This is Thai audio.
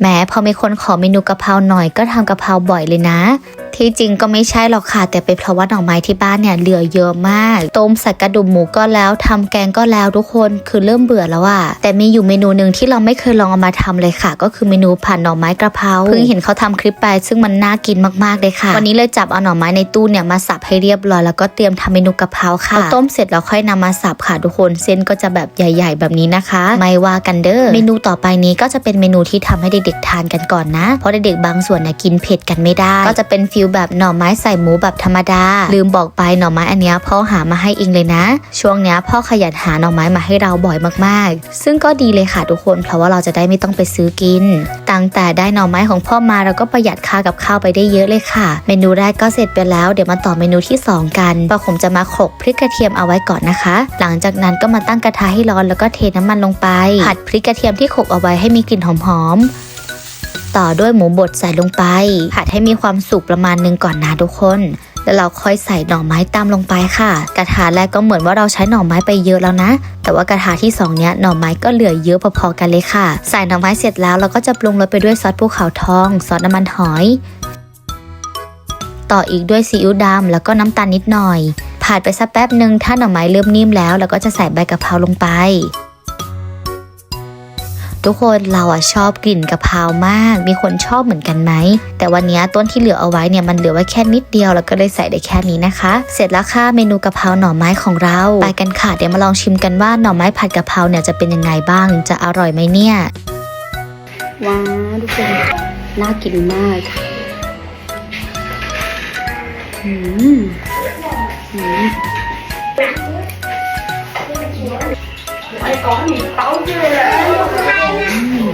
แหม้พอมีคนขอเมนูกะเพราหน่อยก็ทำกะเพราบ่อยเลยนะ ที่จริงก็ไม่ใช่หรอกค่ะ แต่เป็นเพราะว่าหน่อไม้ที่บ้านเนี่ยเหลือเยอะมาก ต้มใส่กระดูกหมูก็แล้วทำแกงก็แล้วทุกคนคือเริ่มเบื่อแล้วอะแต่มีอยู่เมนูหนึ่งที่เราไม่เคยลองเอามาทำเลยค่ะ ก็คือเมนูผัดหน่อไม้กระเพราเพิ่งเห็นเขาทำคลิปไป ซึ่งมันน่ากินมากๆเลยค่ะ วันนี้เลยจับเอาหน่อไม้ในตู้เนี่ยมาสับให้เรียบร้อยแล้วก็เตรียมทำเมนูกระเพราค่ะต้มเสร็จแล้วค่อยนำมาสับค่ะทุกคนเส้นก็จะแบบใหญ่ ๆ แบบนี้นะคะ ไม่ว่ากันเด้อเมนูต่อไปนี้ก็จะเป็นเมนูที่ทำให้เด็กๆทานกันก่อนนะ เพราะเด็กๆบางส่วนเนี่ยกินเผ็ดกันไม่ได้ ก็จะเป็นฟิลแบบหน่อไม้ใส่หมูแบบธรรมดา ลืมบอกไปหน่อไม้อันเนี้ยพ่อหามาให้เองเลยนะ ช่วงเนี้ยพ่อขยันหาหน่อไม้มาให้เราบ่อยมากๆ ซึ่งก็ดีเลยค่ะทุกคนเพราะว่าเราจะได้ไม่ต้องไปซื้อกิน ตั้งแต่ได้หน่อไม้ของพ่อมาเราก็ประหยัดค่ากับข้าวไปได้เยอะเลยค่ะ เมนูแรกก็เสร็จไปแล้วเดี๋ยวมาต่อเมนูที่สองกันปะผมจะมาโขลกพริกกระเทียมเอาไว้ก่อนนะคะ หลังจากนั้นก็มาตั้งกระทะให้ร้อนแล้วก็เทน้ำมันลงไปผัดพริกกระเทียมที่โขลกเอาไว้ให้มีกลิ่นหอมๆ ต่อด้วยหมูบดใส่ลงไป ผัดให้มีความสุกประมาณนึงก่อนนะทุกคน แล้วเราค่อยใส่หน่อไม้ตามลงไปค่ะ กระทะแรกก็เหมือนว่าเราใช้หน่อไม้ไปเยอะแล้วนะ แต่ว่ากระทะที่สองเนี้ยหน่อไม้ก็เหลือเยอะพอๆกันเลยค่ะ ใส่หน่อไม้เสร็จแล้วเราก็จะปรุงรสไปด้วยซอสภูเขาทอง ซอสน้ำมันหอย ต่ออีกด้วยซีอิ๊วดำแล้วก็น้ำตาลนิดหน่อยผ่านไปสักแป๊บหนึ่งถ้าหน่อไม้เริ่มนิ่มแล้วเราก็จะใส่ใบกะเพราลงไป ทุกคนเราอะชอบกลิ่นกะเพรามาก มีคนชอบเหมือนกันไหม แต่วันนี้ต้นที่เหลือเอาไว้เนี่ยมันเหลือไว้แค่นิดเดียวแล้วก็เลยใส่ได้แค่นี้นะคะ เสร็จแล้วค่ะเมนูกะเพราหน่อไม้ของเรา ไปกันค่ะเดี๋ยวมาลองชิมกันว่าหน่อไม้ผัดกะเพราเนี่ยจะเป็นยังไงบ้าง จะอร่อยไหมเนี่ย ว้าทุกคนน่ากินมากอืมอืม อืม